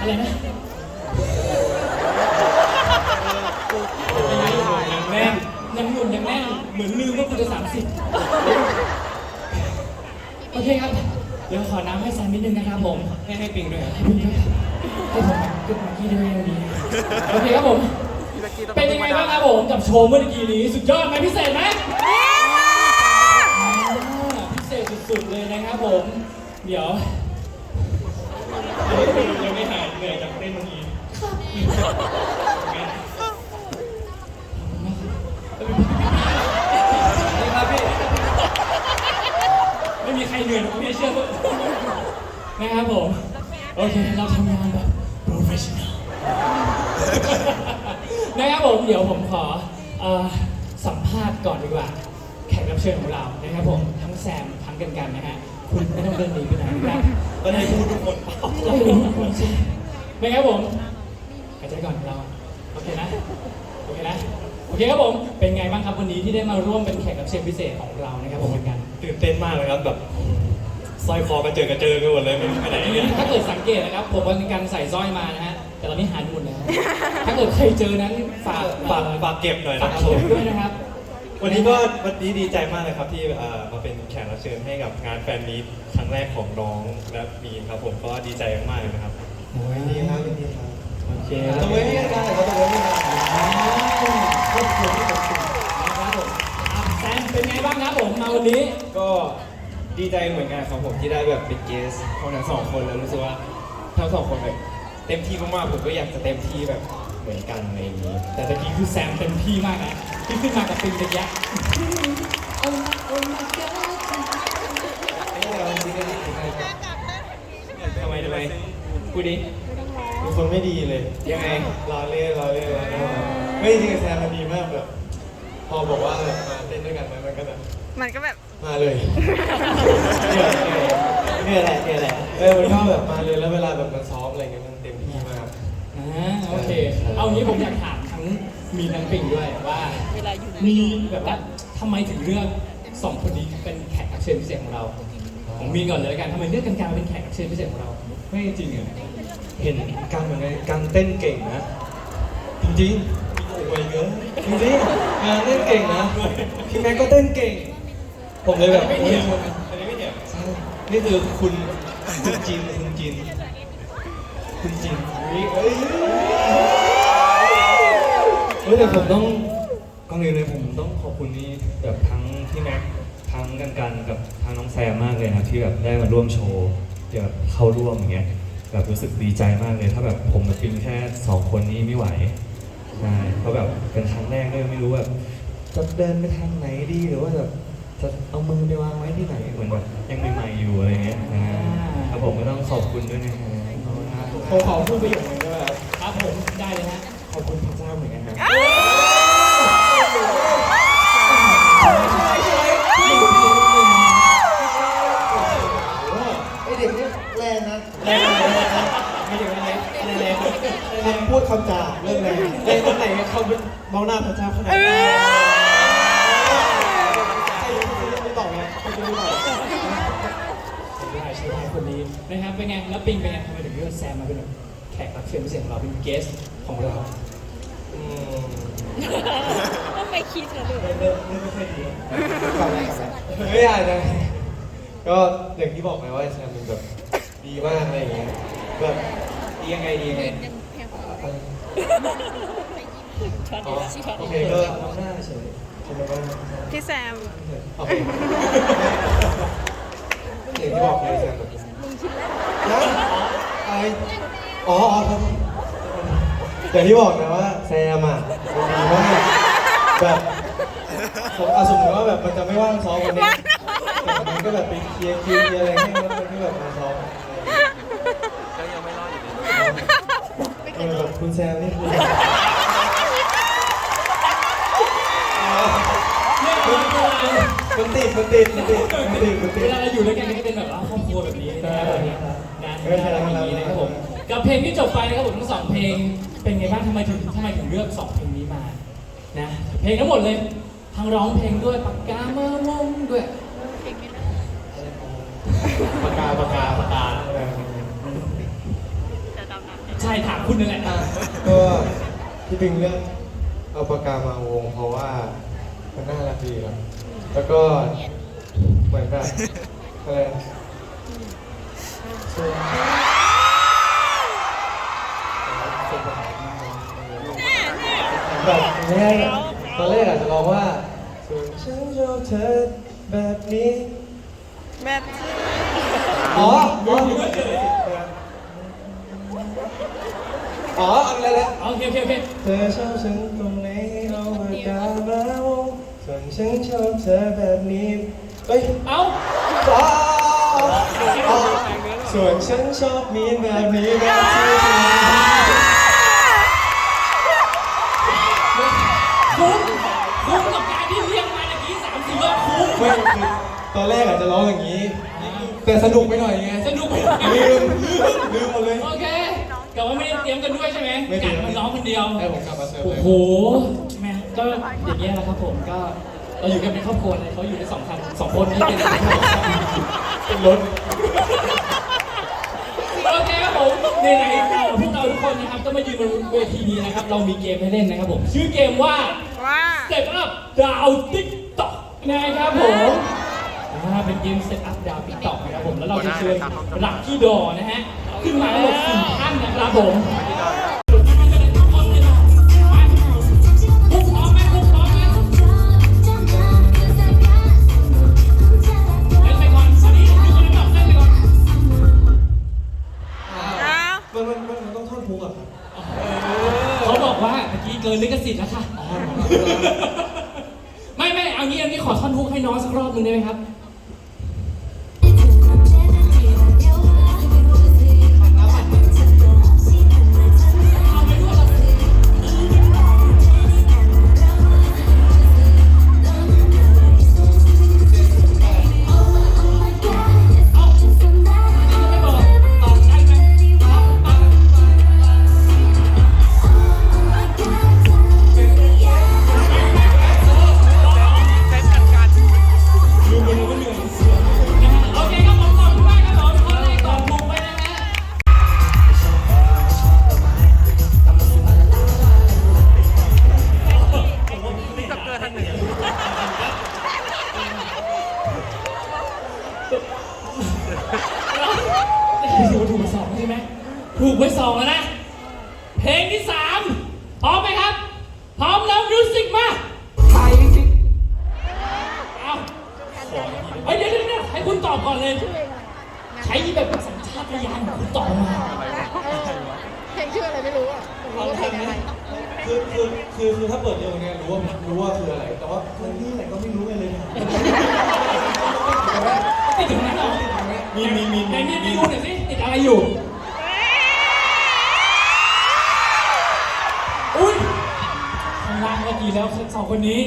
อะไรนะยังแน่นยังหยุ่นยังแน่นเหมือนลืมว่าคุณจะสามสิบโอเคครับ เดี๋ยวขอน้ำให้แซมนิดนึงนะครับผม ให้ให้ปิงด้วยให้ผมด้วยให้ผมขึ้นมาที่ด้วยวันนี้โอเคครับผม เป็นยังไงบ้างครับผมกับโชว์เมื่อกี้นี้ สุดยอดไหมพิเศษไหมอ่าพิเศษสุดๆเลยนะครับผม เดี๋ยว เคเราทำงานแบบ professional นะครับผมเดี๋ยวผมขอเอ่อสัมภาษณ์ก่อนดีกว่า แขกรับเชิญของเรานะครับผมทั้งแซมทั้งกันกันนะฮะคุณไม่ต้องเดินหนีไปไหนนะครับตอนนี้พูดทุกคนเปล่าเราเป็นทุกคนใช่นะครับผมหายใจก่อนเราโอเคนะโอเคนะโอเคครับผมเป็นไงบ้างครับวันนี้ที่ได้มาร่วมเป็นแขกรับเชิญพิเศษของเรานะครับผมเหมือนกัน ตื่นเต้นมากเลยครับแบบ สร้อยคอกระเจิงกระเจิงกันหมดเลยไม่รู้ไปไหนเนี่ยถ้าเกิดสังเกตนะครับ ผมวันการใส่สร้อยมานะฮะ แต่ตอนนี้หายหมดแล้ว ถ้าเกิดใครเจอนั้นฝากฝากฝากเก็บหน่อยฝานะกครับเก็ผบม ด้วยนะครับ วันนี้ก็วันนี้ดีใจมากเลยครับที่เอ่อมาเป็นแขกรับเชิญให้กับงานแฟนมีตครั้งแรกของน้องและมีนครับผมก็ดีใจมากๆเลยนะครับ โอ้ยดีครับดีครับโอเคตบมือให้กันได้ครับตบมือให้กันครอบครัวที่อบอุ่นนะครับผมอะแซมเป็นไงบ้างครับผมมาวันนี้ ก็ ดีใจเหมือนกันครับผมที่ได้แบบเป็นเกสของทั้งสองคนแล้วรู้สึกว่าทั้งสองคนแบบเต็มที่มากๆผมก็อยากจะเต็มที่แบบเหมือนกันอะไรอย่างนี้ แต่ตะกี้คือแซมเต็มที่มากนะที่ขึ้นมากับปิงตะยะทำไมทำไมพูดดิเป็นคนไม่ดีเลยยังไงรอเล่นรอเล่นรอเล่นไม่จริงแซมมันดีมากแบบ พอบอกว่าแบบมาเต้นด้วยกันไหมมันก็แบบมันก็แบบ มาเลยเนี่ยแหละเนี่ยแหละเออมันก็แบบมาเลยแล้วเวลาแบบมันซ้อมอะไรเงี้ยมันเต็มที่มาก อ่าโอเค เอางี้ผมอยากถามทั้งมีทั้งปิงด้วยว่าเวลาอยู่มีแบบว่าทำไมถึงเลือกสองคนนี้เป็นแขกรับเชิญพิเศษของเราผมมีก่อนเลยละกันทำไมเลือกกันการเป็นแขกรับเชิญพิเศษของเรา ไม่จริงเหรอเห็นการเหมือนกันการเต้นเก่งนะ จริงๆโอ้ยเยอะจริงๆงานเต้นเก่งนะพี่แม็กก็เต้นเก่ง ผมเลยแบบไม่เถียงโอ้ยอันนี้ไม่เถียงใช่นี่คือคุณคุณจินคุณจินคุณจินเฮ้ยเฮ้ยเฮ้ยแต่ผมต้องก่อนอื่นเลยผมต้องขอบคุณนี่แบบทั้งพี่แม็กทั้งกันกันกับทางน้องแซมมากเลยนะครับที่แบบได้มาร่วมโชว์ที่แบบเข้าร่วมอย่างเงี้ยแบบรู้สึกดีใจมากเลยถ้าแบบผมกับปิงแค่สองคนนี้ไม่ไหวใช่เพราะแบบเป็นครั้งแรกด้วยไม่รู้แบบจะเดินไปทางไหนดีหรือว่าแบบ จะเอามือไปวางไว้ที่ไหนเหมือนแบบยังใหม่ๆอยู่อะไรเงี้ยนะครับผมก็ต้องขอบคุณด้วยนะฮะขอบคุณครับผมขอพูดประโยคนึงได้ไหมครับครับผมได้เลยฮะ ขอบคุณพระเจ้าเหมือนกันครับไอเด็กนี่แรงนะแรงเลยนะไม่ถึงอะไรแรงคำพูดคำจาเรื่องแรงเล่นตรงไหนเขาเป็นมองหน้าพระเจ้าขนาดนั้น ใครจะไม่บอกไงใครจะไม่บอก ใช่ได้ใช่ได้ค นนี้นะครับเป็นไงแล้วปิงเป็นไงทำไมถึงเลือกแซมมาเป็นแบบแขกรับเชิญพิเศษของเราเป็นเกสของเราอืมต้องไปคิดนะลูกเริ่มเริ่มไม่ค่อยดีก่อนแรกก่อนแรกไม่อยากจะก็อย่างที่บอกไปว่าแซมเป็นแบบดีมากอะไรอย่างเงี้ยแบบดียังไงดียังไงช็อตอ๋อดีช็อตโอดีเคก็มองหน้าเฉยใช่ไหมว่าพี่แซมโอเคอย่างที่บอกไปแซมแบบ นะอะไรอ๋ออ๋อครับอย่างที่บอกนะว่าแซมอะมันดีมากแบบผมเอาสมมติว่าแบบมันจะไม่ว่างซ้อมวันนี้แต่มันก็แบบไปเคลียร์คิวเคลียร์อะไรให้มันก็แบบมาซ้อมเออแบบคุณแซมนี่คือ มันติดมันติดมันติดมันติดมันติเวดลาเราอยู่ด้วยกันก็เป็นแบบว่าครอบครัวแบบนี้นะครับแบบนี้นะไม่ใช่แล้วแบบนี้นะครับผมกับเพลงที่จบไปนะครับผมทั้งสองเพลงเป็นไงบ้างทำไมถึงทำไมถึงเลือกสองเพลงนี้มานะเพลงทั้งหมดเลยทั้งร้องเพลงด้วยปากกามาวงด้วยปากกาปากกาปากกาจะดำน้ำช่ถามคุณนั่นแหละก็ที่ดึงเรื่องเอาปากกามาวงเพราะว่ามันน่ารักดีครับ แล้วก็เหมือนแบบอะไรแบบแรกตอนแรกอาจจะร้องว่าส่วนฉันชอบเธอแบบนี้แบบอ๋ออ๋ออ๋ออะไรนะโอเคโอเคโอเคเธอชอบฉันตรงไหนเอาปากกามาวงส่วน ฉันชอบเธอแบบนี้เฮ้ยเอ้าอ๋ออ๋อส่วนฉันชอบมีนแบบนี้แบบที่คุ้มคุ้มกับการที่เรียกมาตะกี้สามสี่รอบคุ้มไม่คือตอนแรกอาจจะร้องอย่างนี้ แต่สนุกไปหน่อยไงสนุกไปลืมลืมหมดเลย โอเคแต่ว่าไม่ได้เตรียมกันด้วยใช่ไหมไม่เตรีกายรมมันร้องคนเดียว ให้ผมกลับมาเซิร์ฟโอ้เลยโหแม่ก็อย่างเงี้ยแหละครับผมก็ เราอยู่กันเป็นครอบครัวเลยเขาอยู่ในสองคันสองคนนี่เป็นเป็นรถโอเคครับผมในไหนๆพวกเราทุกคนนะครับก็มายืนบนเวทีนี้นะครับ เรามีเกมให้เล่นนะครับผม ชื่อเกมว่าว่า Step Up ดาวติ๊กต็อกนะครับผมอ่าเป็นเกม Step Up ดาวติ๊กต็อกนะครับผม แล้วเราจะเชิญลักกี้ดอนะฮะ ขึ้นมาทั้งหมดสี่ท่านนะครับผม เพลงที่สามพร้อมไหมครับ พร้อมแล้วมิวสิกมาเอาเฮ้ยเดี๋ยวเดี๋ยวเดี๋ยวให้คุณตอบก่อนเลย ใช้แบบสัญชาตญาณของคุณตอบมาเพลงชื่ออะไรไม่รู้อะผมรู้ว่าเพลงอะไรคือคือคือคือถ้าเปิดเร็วเนี่ยรู้ว่ารู้ว่าคืออะไร แต่ว่ามันนี่ไหนก็ไม่รู้กันเลยนะติ คนนี้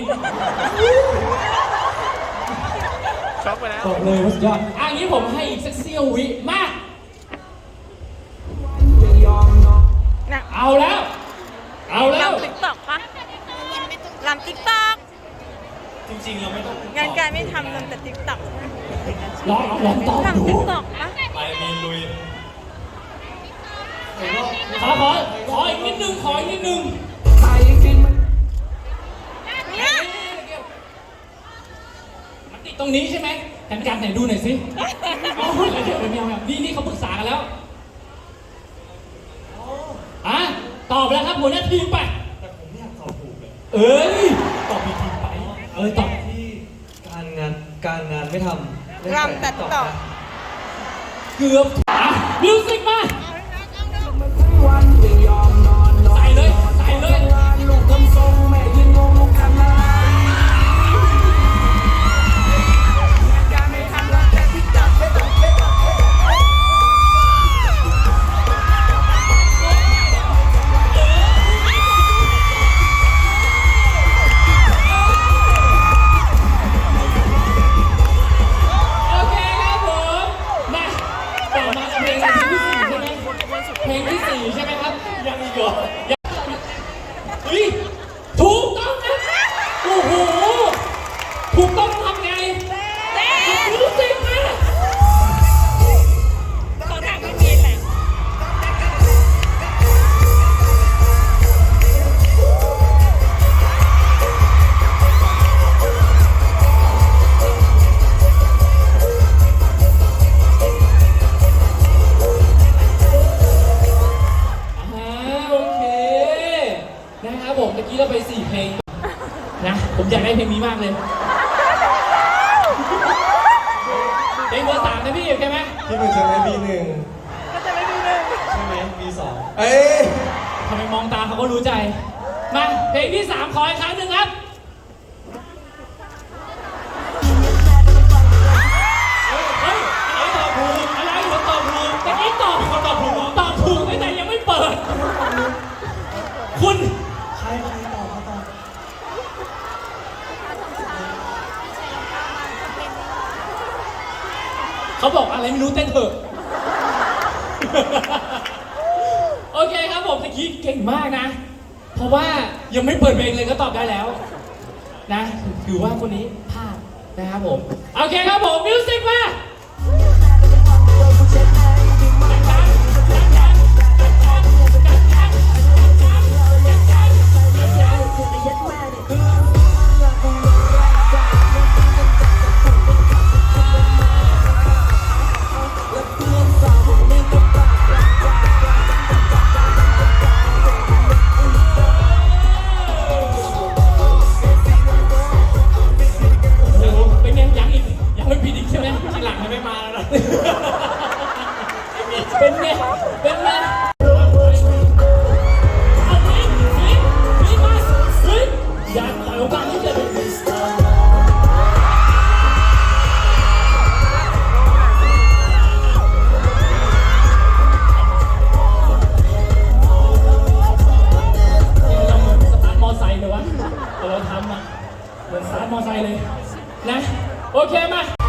ช็อกไปแล้ว บอกเลยว่าสุดยอดอะงี้ผมให้อีกสักเสี้ยววิมาน่ะเอาแล้ว เอาแล้ว ลำติ๊กต็อกปะลำติ๊กต็อกจริงๆ เราไม่ต้องงานการไม่ทำลำแต่ติ๊กต็อกลองลองตอบดูลำติ๊กต็อกปะไปมีลุยขอขอขออีกนิดนึงขออีกนิดนึง ติดตรงนี้ใช่ไหมกันกันไหนดูหน่อยสิเอาเดี๋ยวเดี๋ยวเดี๋ยวเดี๋ยวนี่นี่เขาปรึกษากันแล้วอะตอบแล้วครับหัวหน้าทีมไป แต่ผมไม่อยากตอบถูกเลยเอ้ย ตอบผิดทีมไป เออตอบที่การงานการงานไม่ทำเล่นลำแต่ติ๊กต็อกนะเกือบอะมิวสิกมา เพลงที่สี่ใช่ไหมครับ ยังอีกเหรอ ก็รู้ใจ มาเพลงที่สามขออีกครั้งหนึ่งครับเฮ้ยเฮ้ยอะไรตอบถูกอะไรหัวตอบถูกตะกี้ตอบคนตอบถูกเหรอตอบถูกแต่ยังไม่เปิด คุณใครใครตอบมาตอบเขาบอกอะไรไม่รู้เต้นเถอะ ครับผมตะกี้เก่งมากนะ เพราะว่ายังไม่เปิดเพลงเลยก็ตอบได้แล้ว นะถือว่าคนนี้พลาดนะครับผม โอเคครับผมมิวสิกมา เป็นไง เป็นไงอยาปล่อโอกาสนี้เลยเราเหมือนสตาร์ทมอไซค์เลยวะเราทำอะเหมือนสตาร์ทมอไซค์เลยนะ โอเคมา